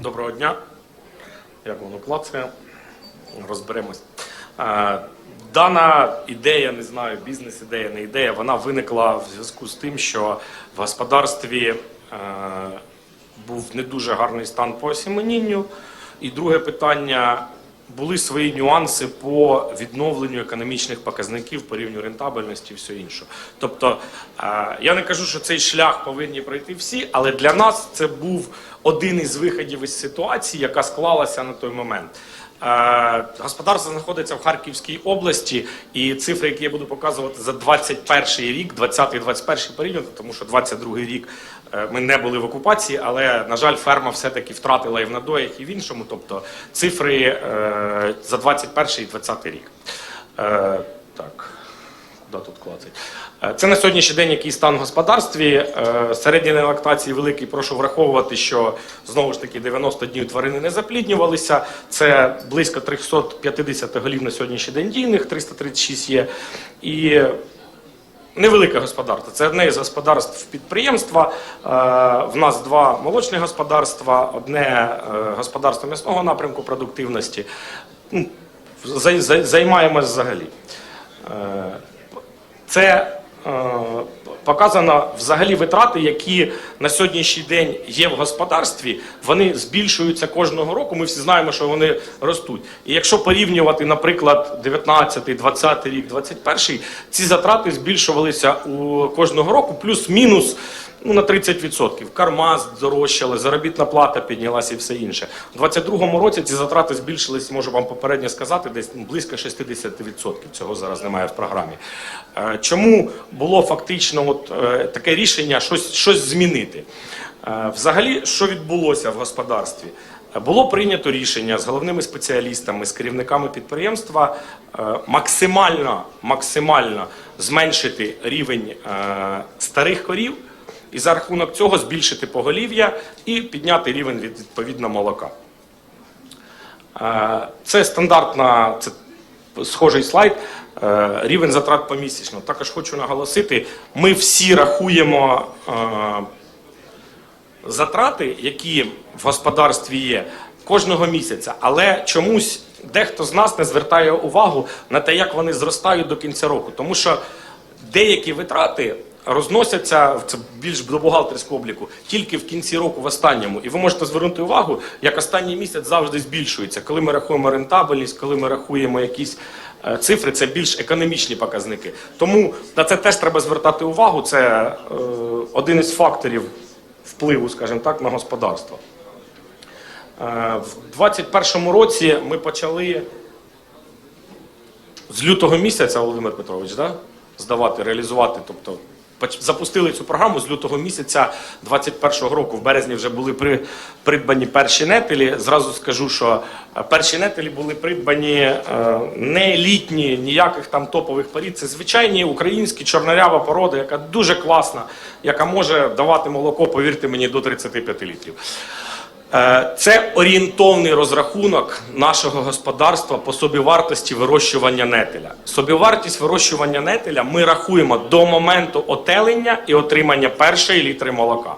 Доброго дня. Як воно клацає? Розберемось. Е, Дана ідея, не знаю, бізнес-ідея, не ідея, вона виникла в зв'язку з тим, що в господарстві е, був не дуже гарний стан по осіменінню. І друге питання. Були свої нюанси по відновленню економічних показників по рівню рентабельності і все інше. Тобто, е, я не кажу, що цей шлях повинні пройти всі, але для нас це був один із виходів із ситуації, яка склалася на той момент. Е, Господарство знаходиться в Харківській області, і цифри, які я буду показувати за 21 рік, 20-21 період, тому що 22 рік е, ми не були в окупації, але на жаль, ферма все-таки втратила і в надоях, і в іншому. Тобто цифри е, за 21 і 20 рік. Так. Куди тут клацать? Е, Це на сьогоднішній день який стан в господарстві. Е, Середній лактації великий. Прошу враховувати, що знову ж таки 90 днів тварини не запліднювалися. Це близько 350 голів на сьогоднішній день дійних, 336 є. І Невелике господарство. Це одне із господарств підприємства. Е, В нас два молочні господарства, одне господарство м'ясного напрямку продуктивності. Зай- зай- Займаємось взагалі. Це е, показано взагалі витрати, які на сьогоднішній день є в господарстві. Вони збільшуються кожного року. Ми всі знаємо, що вони ростуть. І якщо порівнювати, наприклад, 19, 20 рік, 21, ці затрати збільшувалися у кожного року, плюс-мінус. Ну, на 30%. Карма здорожчали, заробітна плата піднялася і все інше. У 2022 році ці затрати збільшились, можу вам попередньо сказати, десь близько 60%. Цього зараз немає в програмі. Е, Чому було фактично от, е, таке рішення щось, щось змінити? Е, Взагалі, що відбулося в господарстві? Було прийнято рішення з головними спеціалістами, з керівниками підприємства максимально, максимально зменшити рівень старих корів і за рахунок цього збільшити поголів'я і підняти рівень від відповідно молока. Е, Це стандартна, це схожий слайд. е, Рівень затрат помісячно. Також хочу наголосити, ми всі рахуємо е, затрати, які в господарстві є, кожного місяця, але чомусь дехто з нас не звертає увагу на те, як вони зростають до кінця року. Тому що деякі витрати розносяться це більш до бухгалтерського обліку тільки в кінці року, в останньому. І ви можете звернути увагу, як останній місяць завжди збільшується. Коли ми рахуємо рентабельність, коли ми рахуємо якісь е, цифри, це більш економічні показники. Тому на це теж треба звертати увагу. Це е, один із факторів впливу, скажімо так, на господарство. Е, В 2021 році ми почали з лютого місяця, Володимир Петрович, да? здавати, реалізувати. Тобто запустили цю програму з лютого місяця 2021 року. В березні вже були при, придбані перші нетелі. Зразу скажу, що е, перші нетелі були придбані е, не літні, ніяких там топових порід. Це звичайні українські чорнорява порода, яка дуже класна, яка може давати молоко, повірте мені, до 35 літрів. Е, Це орієнтовний розрахунок нашого господарства по собівартості вирощування нетеля. Собівартість вирощування нетеля ми рахуємо до моменту отелення і отримання першої літри молока.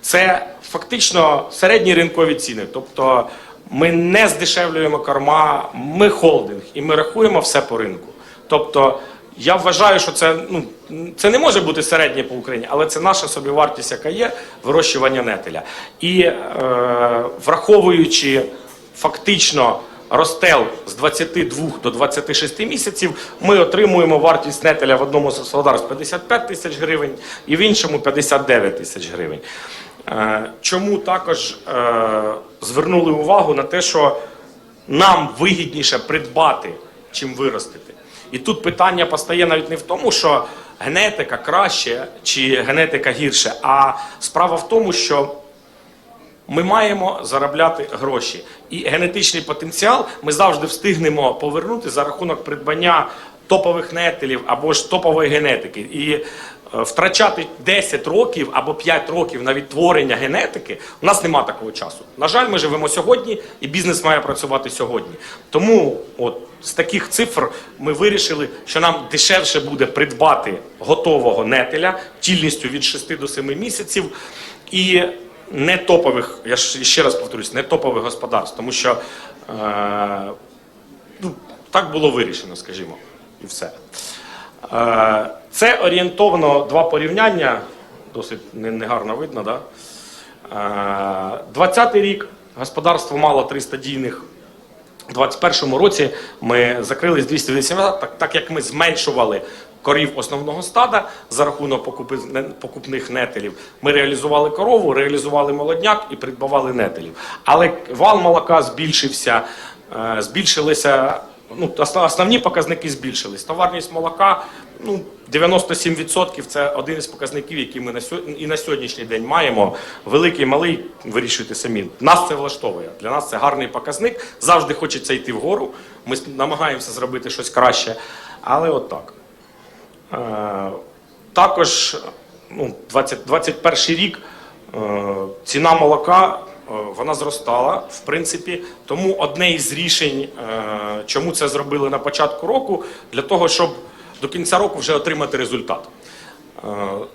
Це фактично середні ринкові ціни. Тобто ми не здешевлюємо корма, ми холдинг і ми рахуємо все по ринку. Тобто я вважаю, що це ну це не може бути середнє по Україні, але це наша собівартість, яка є вирощування нетеля. І е, враховуючи фактично розстел з 22 до 26 місяців, ми отримуємо вартість нетеля в одному з господарств 55 тисяч гривень і в іншому 59 тисяч гривень. Е, чому також е, звернули увагу на те, що нам вигідніше придбати, чим виростити. І тут питання постає навіть не в тому, що генетика краще чи генетика гірше, а справа в тому, що ми маємо заробляти гроші. І генетичний потенціал ми завжди встигнемо повернути за рахунок придбання топових нетелів або ж топової генетики. І втрачати 10 років або 5 років на відтворення генетики, у нас нема такого часу. На жаль, ми живемо сьогодні, і бізнес має працювати сьогодні. Тому от з таких цифр ми вирішили, що нам дешевше буде придбати готового нетеля тільністю від 6 до 7 місяців. І не топових, я ще раз повторюсь, не топових господарств, тому що е, ну, так було вирішено, скажімо, і все. Е, це орієнтовно два порівняння, досить негарно видно, да? Е, 20-й рік господарство мало 300 дійних. У 2021 році ми закрились 280, так, так як ми зменшували корів основного стада за рахунок покупних нетелів. Ми реалізували корову, реалізували молодняк і придбавали нетелів. Але вал молока збільшився, е, збільшилися. Ну, основні показники збільшились. Товарність молока ну, 97% це один із показників, які ми на сьо- і на сьогоднішній день маємо. Великий, малий, вирішуйте самі. Нас це влаштовує. Для нас це гарний показник. Завжди хочеться йти вгору. Ми намагаємося зробити щось краще. Але от так. Е, Також ну, 20, 21 рік е, ціна молока вона зростала, в принципі. Тому одне із рішень, е, чому це зробили на початку року, для того, щоб до кінця року вже отримати результат. Е,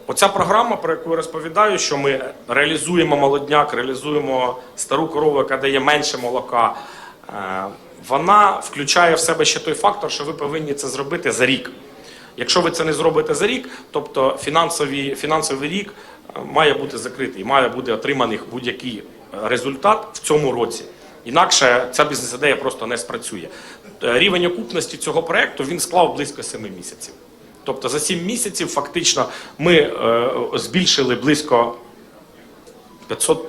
Оця програма, про яку я розповідаю, що ми реалізуємо молодняк, реалізуємо стару корову, яка дає менше молока. е, Вона включає в себе ще той фактор, що ви повинні це зробити за рік. Якщо ви це не зробите за рік, тобто фінансовий рік е, має бути закритий, має бути отриманий будь-який результат в цьому році. Інакше ця бізнес-ідея просто не спрацює. Е, Рівень окупності цього проекту він склав близько 7 місяців. Тобто за 7 місяців фактично ми е, збільшили близько 500,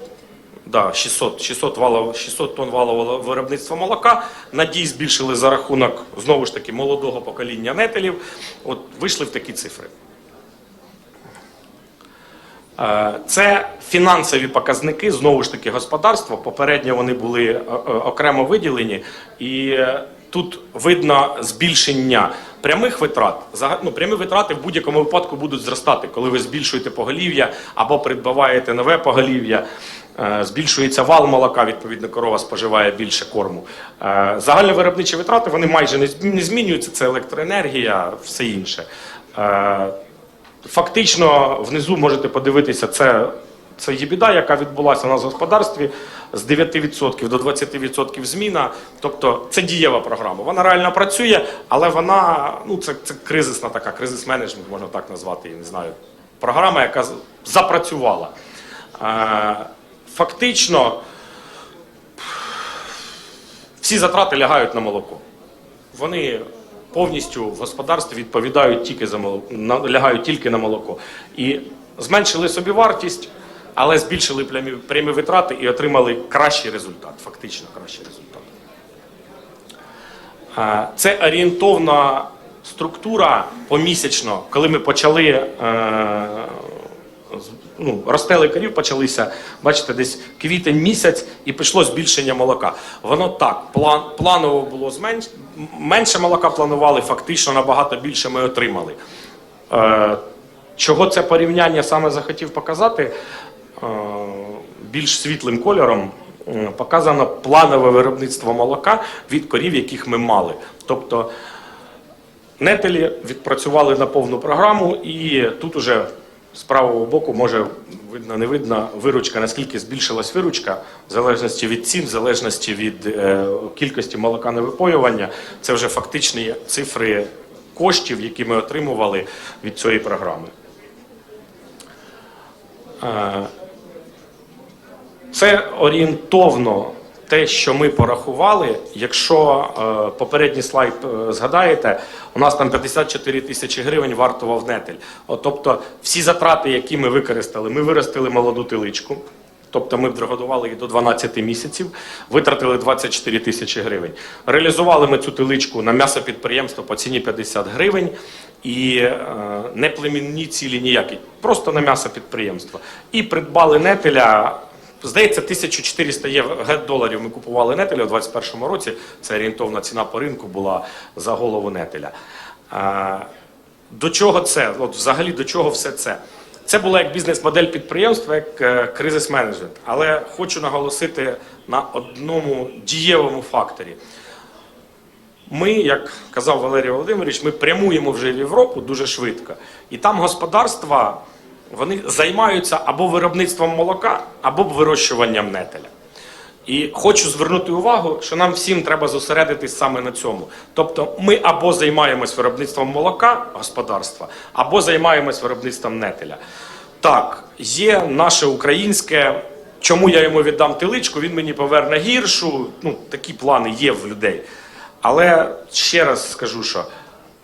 да, 600, 600, валов, 600 тонн валового виробництва молока. Надій збільшили за рахунок знову ж таки молодого покоління нетелів. От вийшли в такі цифри. Е, Це фінансові показники, знову ж таки, господарства. Попередньо вони були е, е, окремо виділені, і тут видно збільшення прямих витрат. Ну, прямі витрати в будь-якому випадку будуть зростати, коли ви збільшуєте поголів'я або придбаваєте нове поголів'я. Збільшується вал молока, відповідно, корова споживає більше корму. Е, Загальні виробничі витрати вони майже не змінюються. Це електроенергія, все інше. Фактично, внизу можете подивитися, це, це є біда, яка відбулася у нас в господарстві з 9% до 20% зміна. Тобто це дієва програма. Вона реально працює, але вона ну, це, це кризисна така, кризис менеджмент, можна так назвати, я не знаю. Програма, яка запрацювала. Е, Фактично, всі затрати лягають на молоко. Вони повністю в господарстві відповідають тільки за молоко, лягають тільки на молоко. І зменшили собі вартість, але збільшили прямі, прямі витрати і отримали кращий результат, фактично кращий результат. Це орієнтовна структура помісячно, коли ми почали е, ну, розстели корів почалися, бачите, десь квітень місяць і пішло збільшення молока. Воно так, план, планово було зменш... менше молока планували, фактично набагато більше ми отримали. Е, чого це порівняння саме захотів показати? Е, більш світлим кольором е, показано планове виробництво молока від корів, яких ми мали. Тобто Нетелі відпрацювали на повну програму, і тут уже з правого боку може видно, не видно виручка, наскільки збільшилась виручка, в залежності від цін, в залежності від е, кількості молока на випоювання. Це вже фактичні цифри коштів, які ми отримували від цієї програми. Е, це орієнтовно те, що ми порахували. Якщо е, попередній слайд е, згадаєте, у нас там 54 тисячі гривень вартував нетель. От, тобто всі затрати, які ми використали, ми виростили молоду тиличку. Тобто ми годували їх до 12 місяців, витратили 24 тисячі гривень. Реалізували ми цю тиличку на м'ясопідприємство по ціні 50 гривень і е, не племінні цілі ніякі, просто на м'ясопідприємство. І придбали нетеля. Здається, 1400 євро доларів ми купували нетеля у 2021 році. Це орієнтовна ціна по ринку була за голову нетеля. До чого це? От взагалі до чого все це? Це була як бізнес-модель підприємства, як е, кризис менеджмент. Але хочу наголосити на одному дієвому факторі. Ми, як казав Валерій Володимирович, ми прямуємо вже в Європу дуже швидко. І там господарства вони займаються або виробництвом молока, або вирощуванням нетеля. І хочу звернути увагу, що нам всім треба зосередитись саме на цьому. Тобто, ми або займаємось виробництвом молока господарства, або займаємось виробництвом нетеля. Так, є наше українське. Чому я йому віддам тиличку, він мені поверне гіршу. Ну, такі плани є в людей. Але ще раз скажу, що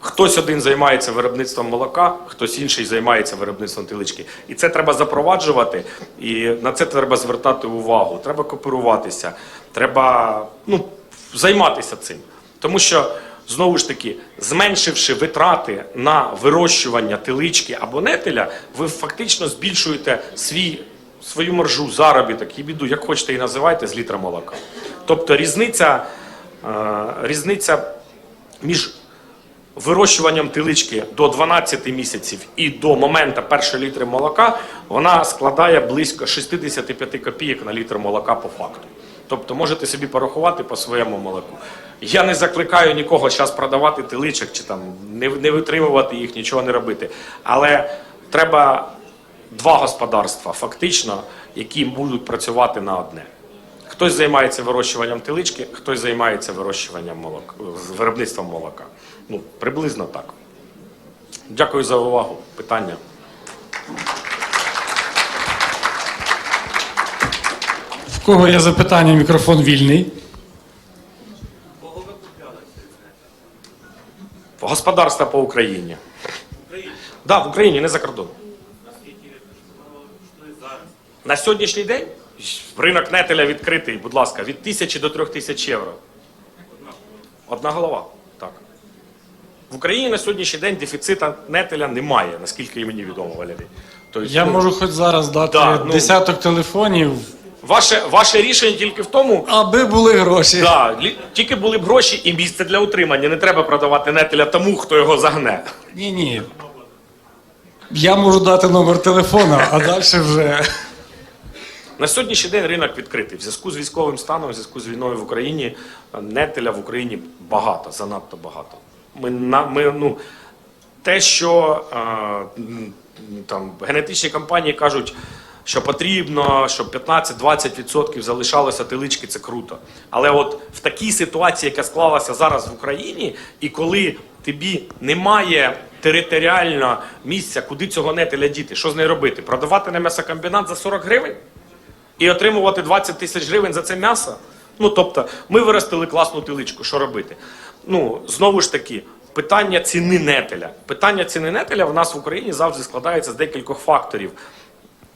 хтось один займається виробництвом молока, хтось інший займається виробництвом тилички. І це треба запроваджувати, і на це треба звертати увагу. Треба кооперуватися, треба ну, займатися цим. Тому що, знову ж таки, зменшивши витрати на вирощування тилички або нетеля, ви фактично збільшуєте свій, свою маржу, заробіток і біду, як хочете її називайте, з літра молока. Тобто різниця, е, різниця між вирощуванням тилички до 12 місяців і до моменту першої літри молока вона складає близько 65 копійок на літр молока по факту. Тобто можете собі порахувати по своєму молоку. Я не закликаю нікого зараз продавати тиличок чи там не, не витримувати їх, нічого не робити. Але треба два господарства, фактично, які будуть працювати на одне. Хтось займається вирощуванням тилички, хтось займається вирощуванням молока, виробництвом молока. Ну, приблизно так. Дякую за увагу. Питання. В кого є запитання, мікрофон вільний. Господарства по Україні. Так, да, в Україні, не за кордоном. На сьогоднішній день ринок нетеля відкритий, будь ласка, від тисячі до трьох тисяч євро. Одна голова. Так. В Україні на сьогоднішній день дефіцита нетеля немає, наскільки мені відомо, Валерій. Тобто, Я ну, можу хоч зараз дати Да, ну- десяток телефонів, ваше, ваше рішення тільки в тому, аби були гроші. Да, лі- тільки були б гроші і місце для утримання. Не треба продавати нетеля тому, хто його загне. Ні, ні. Я можу дати номер телефона, а далі вже. На сьогоднішній день ринок відкритий. В зв'язку з військовим станом, в зв'язку з війною в Україні, нетеля в Україні багато, занадто багато. Ми, ми, ну, те, що там, генетичні компанії кажуть, що потрібно, щоб 15-20% залишалося тилички, це круто. Але от в такій ситуації, яка склалася зараз в Україні, і коли тобі немає територіально місця, куди цього нетеля діти, що з нею робити? Продавати на м'ясокомбінат за 40 гривень? і отримувати 20 тисяч гривень за це м'ясо. Ну тобто, ми виростили класну тиличку. Що робити? Ну знову ж таки, питання ціни нетеля. Питання ціни нетеля в нас в Україні завжди складається з декількох факторів: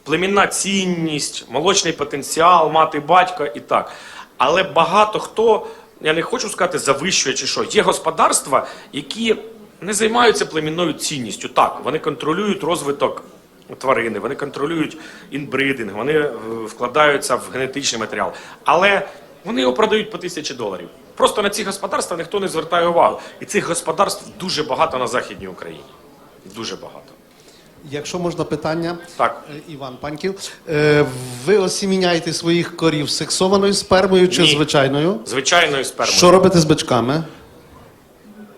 племінна цінність, молочний потенціал, мати батька і так. Але багато хто, я не хочу сказати, завищує чи що, є господарства, які не займаються племінною цінністю. Так, вони контролюють розвиток тварини, вони контролюють інбридинг, вони е, вкладаються в генетичний матеріал. Але вони його продають по тисячі доларів. Просто на ці господарства ніхто не звертає увагу. І цих господарств дуже багато на Західній Україні. Дуже багато. Якщо можна питання, Так. Е, Іван Паньків, е, ви осіміняєте своїх корів сексованою спермою чи Ні. звичайною? Звичайною спермою. Що робите з бичками?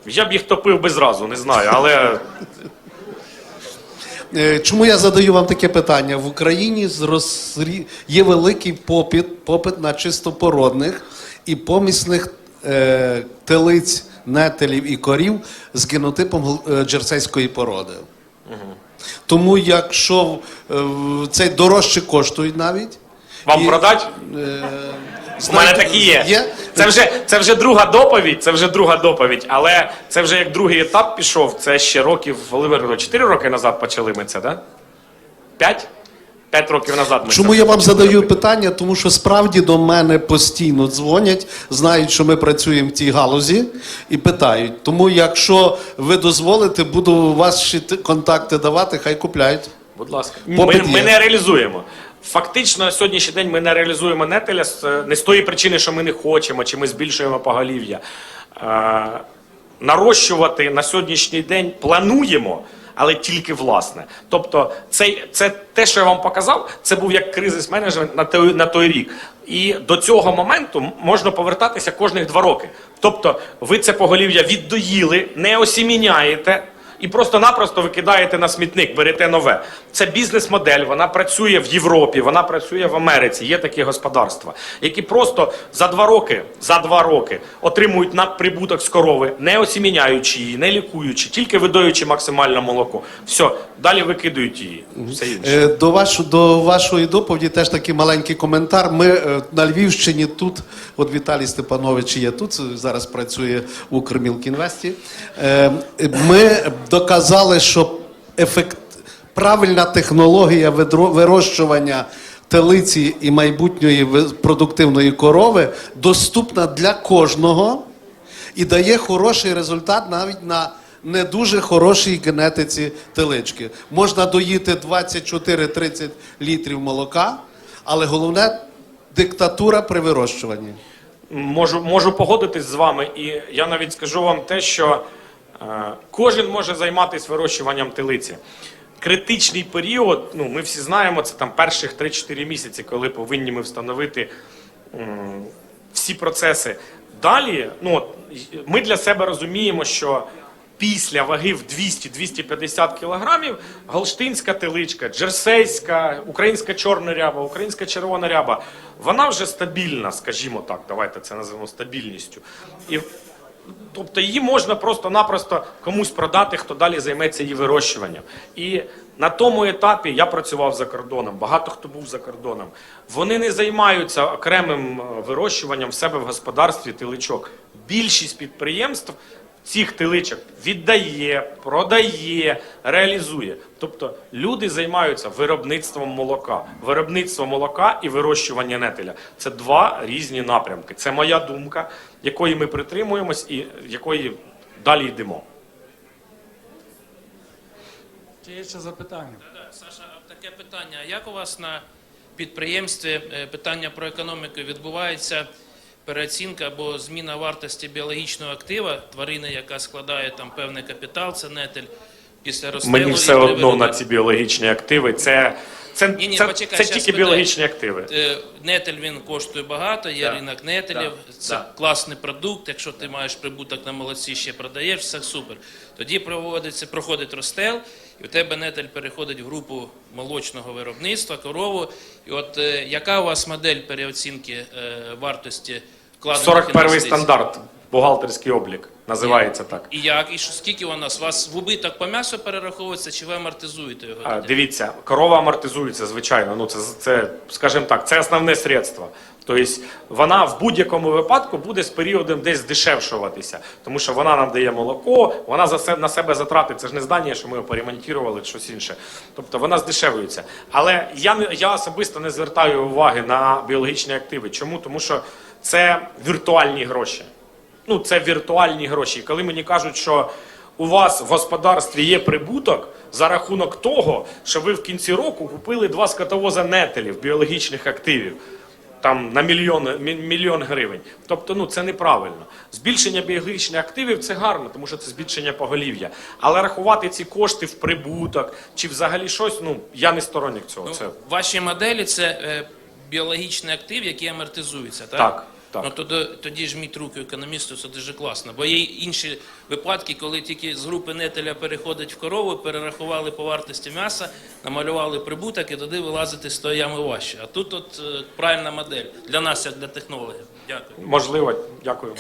Я б їх топив би зразу, не знаю, але Е, Чому я задаю вам таке питання? В Україні зросрі... є великий попит, попит на чистопородних і помісних е, телиць, нетелів і корів з генотипом е, джерсейської породи. Тому якщо е, це дорожче коштують навіть. вам І, продать? е, У мене такі є. Є? Це вже, це вже друга доповідь, це вже друга доповідь, але це вже як другий етап пішов. Це ще років, Володимир Григорович, 4 роки назад почали ми це, да? 5? 5 років назад ми Чому я вам задаю робити. питання? Тому що справді до мене постійно дзвонять, знають, що ми працюємо в цій галузі, і питають. Тому, якщо ви дозволите, буду ваші контакти давати, хай купляють. Будь ласка. Попит Ми, ми не реалізуємо. Фактично, сьогоднішній день ми не реалізуємо нетеля не з тої причини, що ми не хочемо, чи ми збільшуємо поголів'я. Е, нарощувати на сьогоднішній день плануємо, але тільки власне. Тобто, це, це те, що я вам показав, це був як кризис менеджмент на той, на той рік. І до цього моменту можна повертатися кожних два роки. Тобто, ви це поголів'я віддоїли, не осіміняєте. І просто-напросто викидаєте на смітник, берете нове. Це бізнес-модель, вона працює в Європі, вона працює в Америці. Є такі господарства, які просто за два роки, за два роки отримують надприбуток з корови, не осіміняючи її, не лікуючи, тільки видоючи максимальне молоко. Все, далі викидують її. Все інше. Е, До, вашу, до вашої доповіді теж такий маленький коментар. Ми е, на Львівщині тут, от Віталій Степанович є тут, зараз працює в Укрмілкінвесті. Е, Ми доказали, що ефект, правильна технологія вирощування телиці і майбутньої продуктивної корови доступна для кожного і дає хороший результат навіть на не дуже хорошій генетиці телички. Можна доїти 24-30 літрів молока, але головне диктатура при вирощуванні. Можу, можу погодитись з вами, і я навіть скажу вам те, що кожен може займатися вирощуванням телиці. Критичний період, ну ми всі знаємо, це там перших 3-4 місяці, коли повинні ми встановити всі процеси. Далі, ну ми для себе розуміємо, що після ваги в 200-250 кілограмів галштинська теличка, джерсейська, українська чорна ряба, українська червона ряба, вона вже стабільна, скажімо так, давайте це називемо стабільністю. І Тобто її можна просто-напросто комусь продати, хто далі займеться її вирощуванням. І на тому етапі я працював за кордоном, багато хто був за кордоном. Вони не займаються окремим е, вирощуванням в себе в господарстві тиличок. Більшість підприємств цих тиличок віддає, продає, реалізує. Тобто люди займаються виробництвом молока. Виробництво молока і вирощування нетеля це два різні напрямки. Це моя думка, якої ми притримуємось і якої далі йдемо. Чи є ще запитання? Да, Саша, а таке питання. Як у вас на підприємстві е, питання про економіку відбувається переоцінка або зміна вартості біологічного актива, тварини, яка складає там певний капітал, це нетель після розстрілу? Мені все одно на ці біологічні активи. Це, це, Ні-ні, це, почекай, це тільки спитаю. біологічні активи. Е, Нетель він коштує багато, є Да. ринок нетелів, Да. це Да. класний продукт. Якщо ти маєш прибуток на молодці, ще продаєш, все супер. Тоді проводиться, проходить розстел, і у тебе нетель переходить в групу молочного виробництва, корову. І от е, яка у вас модель переоцінки е, вартості вкладених 41 інвестицій? стандарт, бухгалтерський облік, називається так. І як? І що, скільки у нас? У вас в убиток по м'ясу перераховується, чи ви амортизуєте його? А, Дивіться, корова амортизується, звичайно. Ну це, це скажімо так, це основне средство. Тобто вона в будь-якому випадку буде з періодом десь здешевшуватися, тому що вона нам дає молоко, вона за се- на себе затрати. Це ж не здання, що ми його поремонтували, щось інше. Тобто вона здешевується. Але я я особисто не звертаю уваги на біологічні активи. Чому? Тому що це віртуальні гроші. Ну, це віртуальні гроші. І коли мені кажуть, що у вас в господарстві є прибуток за рахунок того, що ви в кінці року купили два скотовоза нетелів біологічних активів. Там на мільйон, мільйон гривень. Тобто, ну це неправильно. Збільшення біологічних активів це гарно, тому що це збільшення поголів'я. Але рахувати ці кошти в прибуток чи взагалі щось, ну я не сторонник цього. Ну, Це ваші моделі це е, біологічний актив, який амортизується, так? Так, так. Ну, тоді, тоді ж руки економісту, це дуже класно. Бо є інші випадки, коли тільки з групи нетеля переходить в корову, перерахували по вартості м'яса, намалювали прибуток і туди вилазити з тої ями важче. А тут от е, правильна модель для нас, як для технологів. Дякую. можливо. Дякую.